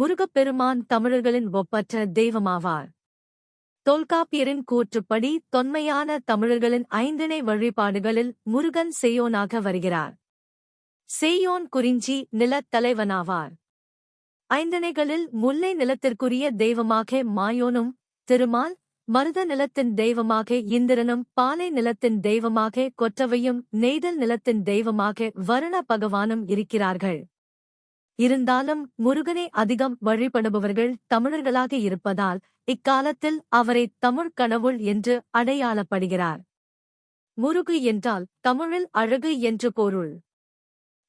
முருகப்பெருமான் தமிழர்களின் ஒப்பற்ற தெய்வமாவார். தொல்காப்பியரின் கூற்றுப்படி தொன்மையான தமிழர்களின் ஐந்திணை வழிபாடுகளில் முருகன் செய்யோனாக வருகிறார். செய்யோன் குறிஞ்சி நிலத்தலைவனாவார் ஐந்திணைகளில் முல்லை நிலத்திற்குரிய தெய்வமாக மாயோனும் திருமால் மருத நிலத்தின் தெய்வமாக இந்திரனும் பாலை நிலத்தின் தெய்வமாக கொற்றவையும் நெய்தல் நிலத்தின் தெய்வமாக வருண பகவானும் இருக்கிறார்கள். இருந்தாலும் முருகனை அதிகம் வழிபடுபவர்கள் தமிழர்களாக இருப்பதால் இக்காலத்தில் அவரை தமிழ் கடவுள் என்று அடையாளப்படுகிறார். முருகு என்றால் தமிழில் அழகு என்று பொருள்.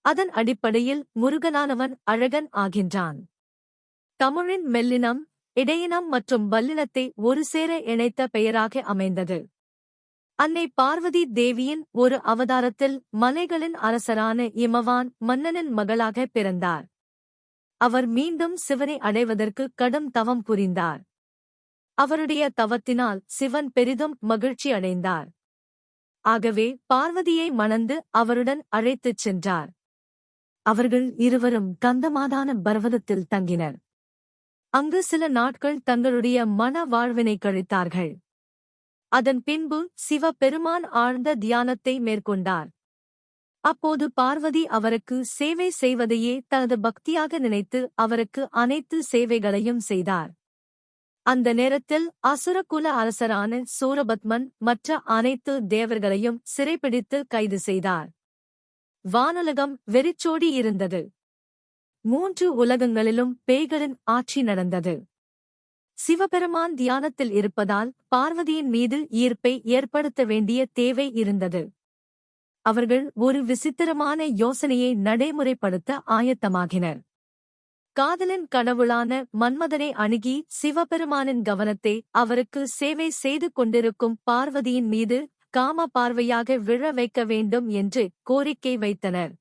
அதன் அடிப்படையில் முருகனானவன் அழகன் ஆகின்றான். தமிழின் மெல்லினம் இடையினம் மற்றும் வல்லினத்தை ஒரு சேர இணைத்த பெயராக அமைந்தது. அன்னை பார்வதி தேவியின் ஒரு அவதாரத்தில் மலைகளின் அரசரான இமவான் மன்னனின் மகளாக பிறந்தார். அவர் மீண்டும் சிவனை அடைவதற்கு கடும் தவம் புரிந்தார். அவருடைய தவத்தினால் சிவன் பெரிதும் மகிழ்ச்சி அடைந்தார். ஆகவே பார்வதியை மணந்து அவருடன் அழைத்துச் சென்றார். அவர்கள் இருவரும் கந்தமாதான பர்வதத்தில் தங்கினர். அங்கு சில நாட்கள் தங்களுடைய மன வாழ்வினை கழித்தார்கள். அதன் பின்பு சிவபெருமான் ஆழ்ந்த தியானத்தை மேற்கொண்டார். அப்போது பார்வதி அவருக்கு சேவை செய்வதையே தனது பக்தியாக நினைத்து அவருக்கு அனைத்து சேவைகளையும் செய்தார். அந்த நேரத்தில் அசுரகுல அரசரான சூரபத்மன் மற்ற அனைத்து தேவர்களையும் சிறைப்பிடித்து கைது செய்தார். வானுலகம் வெறிச்சோடி இருந்தது. மூன்று உலகங்களிலும் பேய்களின் ஆட்சி நடந்தது. சிவபெருமான் தியானத்தில் இருப்பதால் பார்வதியின் மீது ஈர்ப்பை ஏற்படுத்த வேண்டிய தேவை இருந்தது. அவர்கள் ஒரு விசித்திரமான யோசனையை நடைமுறைப்படுத்த ஆயத்தமாகினர். காதலின் கடவுளான மன்மதனை அணுகி சிவபெருமானின் கவனத்தை அவருக்கு சேவை செய்து கொண்டிருக்கும் பார்வதியின் மீது காம பார்வையாக விழ வைக்க வேண்டும் என்று கோரிக்கை வைத்தனர்.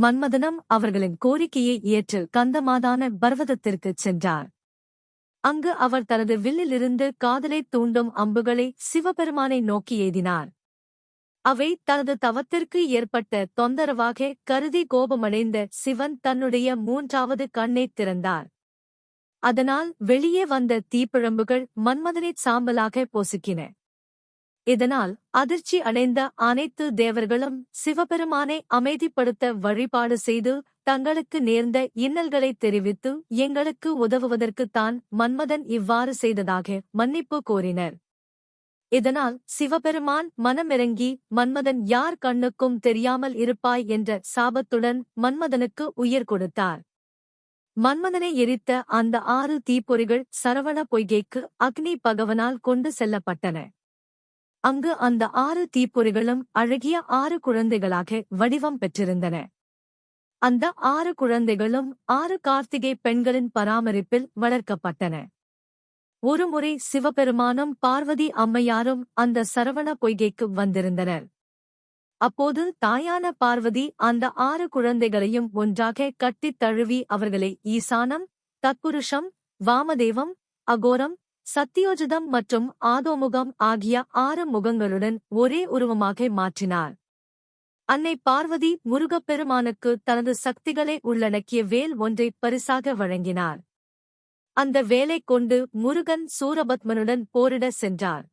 மன்மதனம் அவர்களின் கோரிக்கையை ஏற்று கந்தமாதான பர்வதத்திற்குச் சென்றார். அங்கு அவர் தனது வில்லிலிருந்து காதலைத் தூண்டும் அம்புகளை சிவபெருமானை நோக்கி எய்தினார் அவை தனது தவத்திற்கு ஏற்பட்ட தொந்தரவாக கருதி கோபமடைந்த சிவன் தன்னுடைய மூன்றாவது கண்ணைத் திறந்தார். அதனால் வெளியே வந்த தீப்பிழம்புகள் மன்மதனைச் சாம்பலாக பொசுக்கின. இதனால் அதிர்ச்சி அடைந்த அனைத்து தேவர்களும் சிவபெருமானை அமைதிப்படுத்த வழிபாடு செய்து தங்களுக்கு நேர்ந்த இன்னல்களைத் தெரிவித்து எங்களுக்கு உதவுவதற்குத்தான் மன்மதன் இவ்வாறு செய்ததாக மன்னிப்பு கோரினர். இதனால் சிவபெருமான் மனமிறங்கி மன்மதன் யார் கண்ணுக்கும் தெரியாமல் இருப்பாய் என்ற சாபத்துடன் மன்மதனுக்கு உயிர் கொடுத்தார். மன்மதனை எரித்த அந்த ஆறு தீப்பொறிகள் சரவண பொய்கைக்கு அக்னி பகவனால் கொண்டு செல்லப்பட்டன. அங்கு அந்த ஆறு தீப்பொறிகளும் அழகிய ஆறு குழந்தைகளாக வடிவம் பெற்றிருந்தன. அந்த ஆறு குழந்தைகளும் ஆறு கார்த்திகை பெண்களின் பராமரிப்பில் வளர்க்கப்பட்டன. ஒருமுறை சிவபெருமானும் பார்வதி அம்மையாரும் அந்த சரவண பொய்கைக்கு வந்திருந்தனர். அப்போது தாயான பார்வதி அந்த ஆறு குழந்தைகளையும் ஒன்றாக கட்டித் தழுவி அவர்களை ஈசானம் தத்புருஷம் வாமதேவம் அகோரம் சத்தியோஜிதம் மற்றும் ஆதோமுகம் ஆகிய ஆறு முகங்களுடன் ஒரே உருவமாக மாற்றினார். அன்னை பார்வதி முருகப்பெருமானுக்கு தனது சக்திகளை உள்ளடக்கிய வேல் ஒன்றை பரிசாக வழங்கினார். அந்த வேலை கொண்டு முருகன் சூரபத்மனுடன் போரிட சென்றார்.